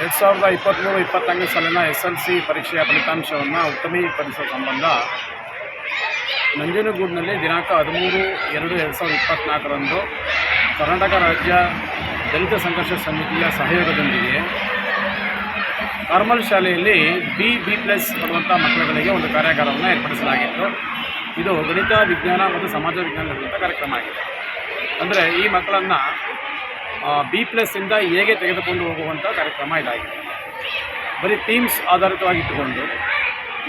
ಎರಡು ಸಾವಿರದ ಇಪ್ಪತ್ತ್ಮೂರು ಇಪ್ಪತ್ನಾಲ್ಕನೇ ಸಾಲಿನ ಎಸ್ ಎಲ್ ಸಿ ಪರೀಕ್ಷೆಯ ಫಲಿತಾಂಶವನ್ನು ಉತ್ತಮೀಕರಿಸುವ ಸಂಬಂಧ ನಂಜನಗೂಡಿನಲ್ಲಿ ದಿನಾಂಕ ಹದಿಮೂರು, ಎರಡು ಎರಡು ಸಾವಿರದ ಇಪ್ಪತ್ತ್ನಾಲ್ಕರಂದು ಕರ್ನಾಟಕ ರಾಜ್ಯ ದಲಿತ ಸಂಘರ್ಷ ಸಮಿತಿಯ ಸಹಯೋಗದೊಂದಿಗೆ ಕಾರ್ಮಲ್ ಶಾಲೆಯಲ್ಲಿ ಬಿ ಬಿ ಪ್ಲಸ್ ಬರುವಂಥ ಮಕ್ಕಳುಗಳಿಗೆ ಒಂದು ಕಾರ್ಯಾಗಾರವನ್ನು ಏರ್ಪಡಿಸಲಾಗಿತ್ತು. ಇದು ಗಣಿತ, ವಿಜ್ಞಾನ ಮತ್ತು ಸಮಾಜ ವಿಜ್ಞಾನ ಕಾರ್ಯಕ್ರಮ ಆಗಿದೆ. ಅಂದರೆ ಈ ಮಕ್ಕಳನ್ನು ಬಿ ಪ್ಲಸ್ಸಿಂದ ಹೇಗೆ ತೆಗೆದುಕೊಂಡು ಹೋಗುವಂಥ ಕಾರ್ಯಕ್ರಮ ಇದಾಗಿದೆ. ಬರೀ ಥೀಮ್ಸ್ ಆಧಾರಿತವಾಗಿಟ್ಟುಕೊಂಡು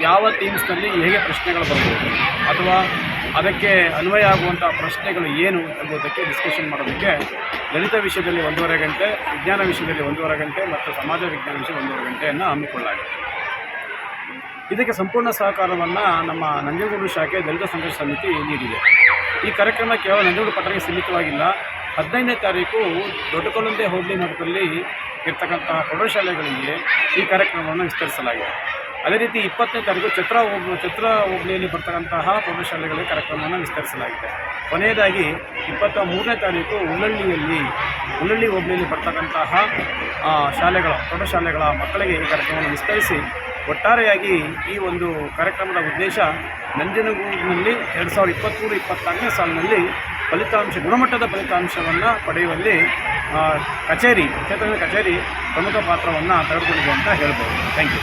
ಯಾವ ಥೀಮ್ಸ್ನಲ್ಲಿ ಹೇಗೆ ಪ್ರಶ್ನೆಗಳು ಬರಬಹುದು ಅಥವಾ ಅದಕ್ಕೆ ಅನ್ವಯ ಆಗುವಂಥ ಪ್ರಶ್ನೆಗಳು ಏನು ಎಂಬುದಕ್ಕೆ ಡಿಸ್ಕಷನ್ ಮಾಡೋದಕ್ಕೆ ಗಣಿತ ವಿಷಯದಲ್ಲಿ ಒಂದೂವರೆ ಗಂಟೆ, ವಿಜ್ಞಾನ ವಿಷಯದಲ್ಲಿ ಒಂದೂವರೆ ಗಂಟೆ ಮತ್ತು ಸಮಾಜ ವಿಜ್ಞಾನ ವಿಷಯ ಒಂದೂವರೆ ಗಂಟೆಯನ್ನು ಹಮ್ಮಿಕೊಳ್ಳಲಾಗಿದೆ. ಇದಕ್ಕೆ ಸಂಪೂರ್ಣ ಸಹಕಾರವನ್ನು ನಮ್ಮ ನಂಜನಗೂಡು ಶಾಖೆ ದಲಿತ ಸಂಘರ್ಷ ಸಮಿತಿ ನೀಡಿದೆ. ಈ ಕಾರ್ಯಕ್ರಮ ಕೇವಲ ನಂಜನಗೂಡು ಪಟ್ಟಣಕ್ಕೆ ಸೀಮಿತವಾಗಿಲ್ಲ ಹದಿನೈದನೇ ತಾರೀಕು ದೊಡ್ಡಕೊಲ್ಲಂದೆ ಹೋಬಳಿ ಮಠದಲ್ಲಿ ಇರ್ತಕ್ಕಂತಹ ಪ್ರೌಢಶಾಲೆಗಳಿಗೆ ಈ ಕಾರ್ಯಕ್ರಮವನ್ನು ವಿಸ್ತರಿಸಲಾಗಿದೆ. ಅದೇ ರೀತಿ ಇಪ್ಪತ್ತನೇ ತಾರೀಕು ಚತ್ರ ಹೋಬ, ಛತ್ರ ಹೋಬಳಿಯಲ್ಲಿ ಬರ್ತಕ್ಕಂತಹ ಪ್ರೌಢಶಾಲೆಗಳಿಗೆ ಕಾರ್ಯಕ್ರಮವನ್ನು ವಿಸ್ತರಿಸಲಾಗಿದೆ. ಕೊನೆಯದಾಗಿ ಇಪ್ಪತ್ತ ಮೂರನೇ ತಾರೀಕು ಉಳ್ಳಳ್ಳಿಯಲ್ಲಿ, ಉಳ್ಳಳ್ಳಿ ಹೋಬಳಿಯಲ್ಲಿ ಬರ್ತಕ್ಕಂತಹ ಶಾಲೆಗಳ ಪ್ರೌಢಶಾಲೆಗಳ ಮಕ್ಕಳಿಗೆ ಈ ಕಾರ್ಯಕ್ರಮವನ್ನು ವಿಸ್ತರಿಸಿ ಒಟ್ಟಾರೆಯಾಗಿ ಈ ಒಂದು ಕಾರ್ಯಕ್ರಮದ ಉದ್ದೇಶ ನಂಜನಗೂಡಿನಲ್ಲಿ ಎರಡು ಸಾವಿರದ ಇಪ್ಪತ್ತ್ಮೂರು ಇಪ್ಪತ್ತ್ನಾಲ್ಕನೇ ಸಾಲಿನಲ್ಲಿ ಫಲಿತಾಂಶ ಗುಣಮಟ್ಟದ ಫಲಿತಾಂಶವನ್ನು ಪಡೆಯುವಲ್ಲಿ ಕಚೇರಿ ಕ್ಷೇತ್ರದ ಕಚೇರಿ ಪ್ರಮುಖ ಪಾತ್ರವನ್ನು ತೆಗೆದುಕೊಂಡಿದೆ ಅಂತ ಹೇಳ್ಬೋದು. Thank you